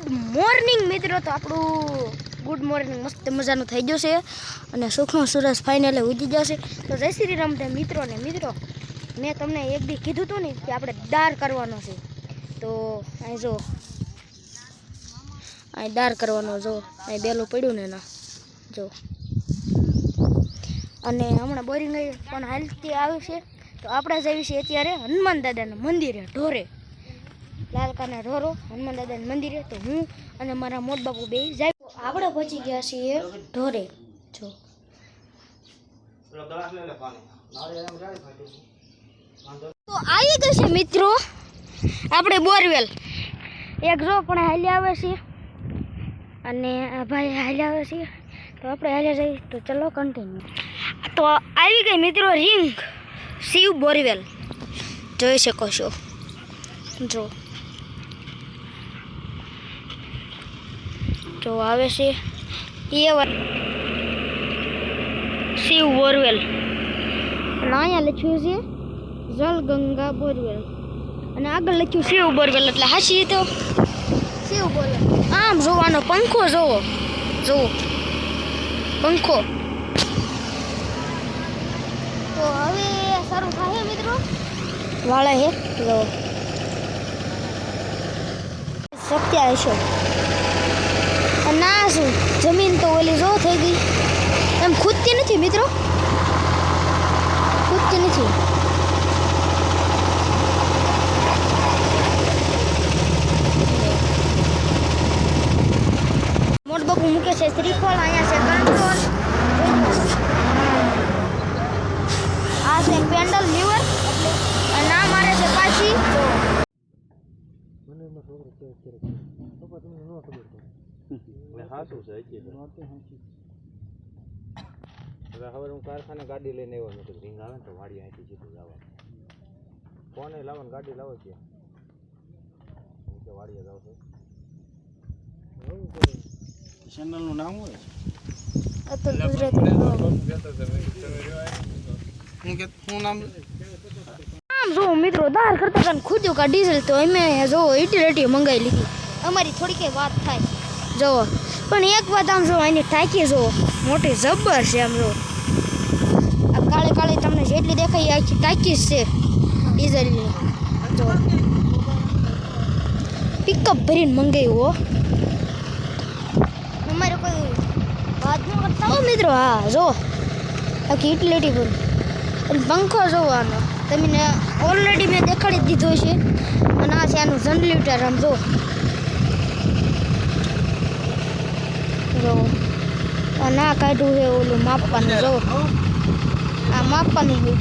Good morning મિત્રો તો આપણું ગુડ મોર્નિંગ મસ્ત મજાનું થઈ જશે અને સુખનો સુરસ ફાઇનલે ઉજી જશે તો જય શ્રી રામ મિત્રો ને મિત્રો, મેં તમને એક દી કીધું હતું ને કે આપણે દાર કરવાનો છે. તો અહીં જો, અહીં દાર કરવાનો જો, અહીં બેલું પડ્યું ને ના જો. અને હમણાં બોરિંગ પણ હાલતી આવી છે. તો આપણે જઈએ છીએ અત્યારે હનુમાન દાદાના મંદિરે, ઢોરે. લાલકાના ઢોરો હનુમાન દાદાના મંદિરે તો હું અને મારા મોટ બાપુ બે જાય. આપણે પહોંચી ગયા છીએ ઢોરે જો. તો આવી ગઈ છે મિત્રો. આપણે બોરવેલ. એક જો પણ હાલી આવે છે. અને આ ભાઈ હાલી આવે છે. તો આપણે હાલ્યા જઈએ. તો ચલો કન્ટિન્યુ તો આવી ગઈ મિત્રો રિંગ. શિવ બોરવેલ. જોઈ શકો છો. જો. જો આવે છે. એ શિવ બોરવેલ. અને અહીંયા લખ્યું છે જલગંગા બોરવેલ. અને આગળ લખ્યું શિવ બોરવેલ, એટલે હાસી તો. શિવ બોરવેલ. આમ જોવાનો પંખો જોવો. જોવો. પંખો. તો હવે સારું થાય મિત્રો. વાળા હે જોવો સત્ય ના શું જમીન તો ઓલી જો થઈ ગઈ. એમ ખૂદતી નથી મિત્રો. ખૂદતી નથી. મોટ મૂકે છે શ્રીફળ અહીંયા છે કંટ્રોલ આ છે પેન્ડલ લીવર અને ના મારે છે પાછી. હાસું છે હજી હવે હવે હું કારખાને ગાડી લઈને આવ્યો મેં કીધું રીંગ આવે ને તો વાડી અહીંથી સીધું જવા ફોને લાવો ને ગાડી લાવો છે હું કે વાડીએ જાવ છું. ચેનલનું નામ હોય અતુલ ગુજરાતી હું કે શું નામ? આમ જો મિત્રો દાર કરતા હતા ખુદ્યું કા ડીઝલ તો અમે જો એટી રેટી મંગાવી લીધી. અમારી થોડી કઈ વાત થાય. જો પણ એક વાત આમ જો, એની ટાંકી જો મોટી જબ્બર છે આમ જો. કાળી કાળી તમને જેટલી દેખાય આખી ટાંકી છે ડીઝલની જો. પિકઅપ ભરીને મંગાવ્યું હો. અમારે કોઈ વાત ન કરતા હો મિત્રો. હા, જો. આખી ઇટલેટી પર અને પંખો જોવાનો તમને ઓલરેડી મેં દેખાડી દીધો છે. અને આ છે આનું જનરેટર, આમ જો. જો આ ના કાઢ્યું છે ઓલું માપવાનું જો. આ માપવાનું છે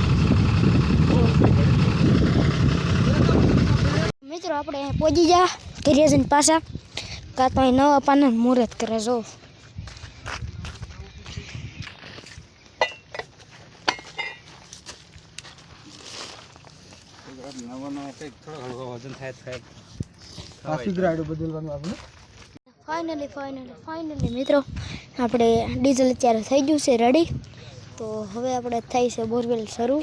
મિત્રો આપણે પહોંચી જા ઘરે પાછા. કાં તો નવા પાને મુહૂર્ત કરે જો. નવા નવા કંઈક થોડો હળવો વજન થાય થાય. ટ્રાફિક રાઈડ બદલવાનું આપણે? ફાઇનલી ફાઇનલી ફાઇનલી મિત્રો. આપણે ડીઝલ અત્યારે થઈ ગયું છે રેડી તો હવે આપણે થઈ છે બોરવેલ શરૂ.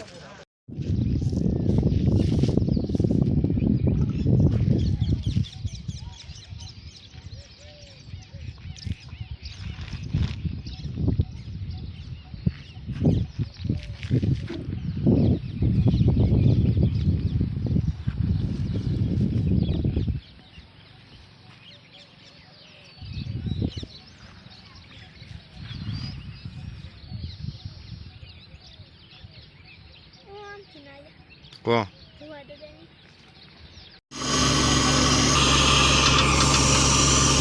કોણ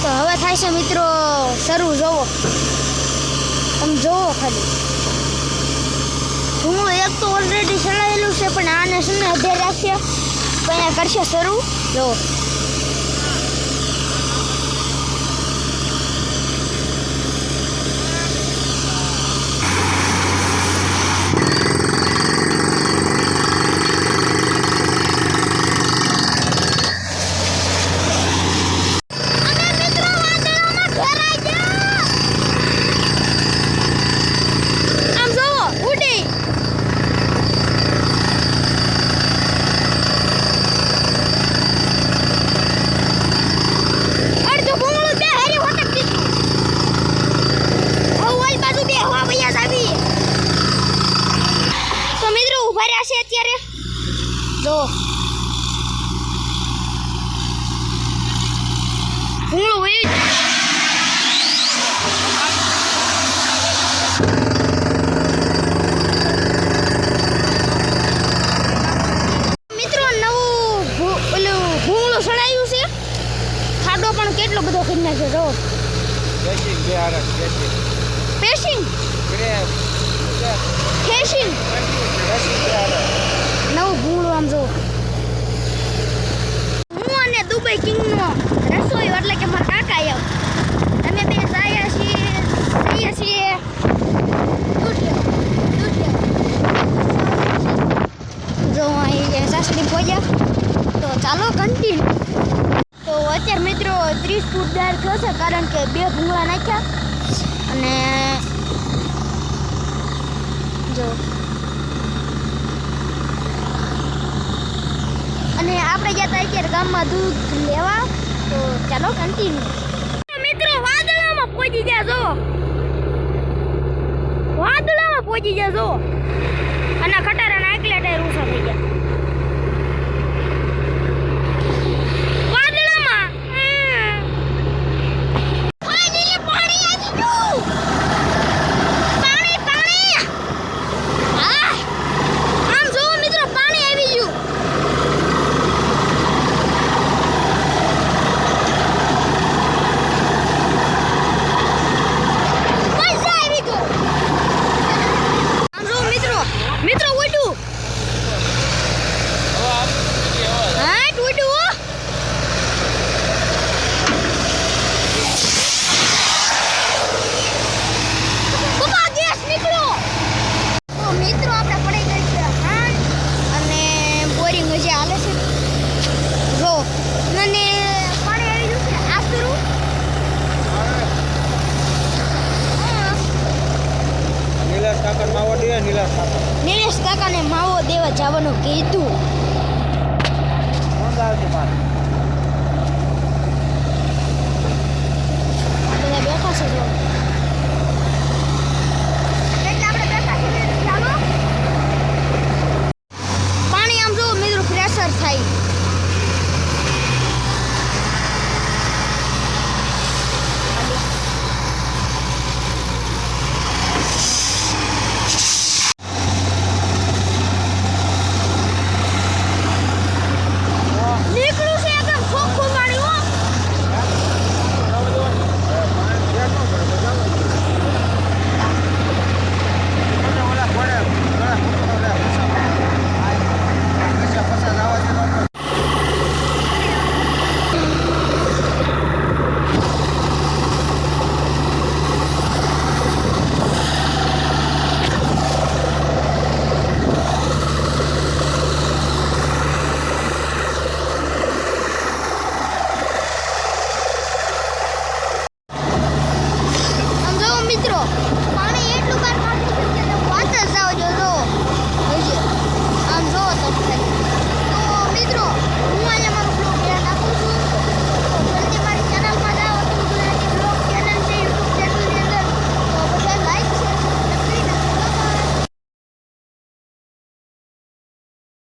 તો હવે થાય છે મિત્રો, શરૂ જોવો. તમે જોવો ખાલી. હું એક તો ઓલરેડી ચલાવેલું છે, પણ આને શું અધ્યાય રાખશે તો અહીંયા કરશે શરૂ. જો આમ જોવો ઉડી પણ કેટલો બધો કરી નાખ્યો જો બેસી. પેશિંગ કરે ફેશિંગ બેસી બે આરસ નવું ભૂંગળું આમ જો. હું અને દુબઈ કિંગનો રસોઈ એટલે કે મારા કાકા એમ. અમે બે સાયા છીએ જઈએ છીએ. જો અહીં સાસરી પહોંચ્યા તો ચાલો કન્ટિન્યુ તો અત્યારે મિત્રો ત્રીસ ફૂટ દાર થયો છે કારણ કે બે ભૂંગળા નાખ્યા અને જો. અને આપણે ગયા હતા અત્યારે ગામમાં દૂધ લેવા, તો ચાલો કન્ટિન્યુ મિત્રો, વાદળામાં પહોંચી ગયા જો વાદળામાં પહોંચી ગયા જો અને ખટારાના એકલા ટાયર ઊંચા થઈ ગયા. નિલેશ કાકા નિલેશ કાકાને માવો દેવા જવાનું કીધું. આપણે બેઠા છે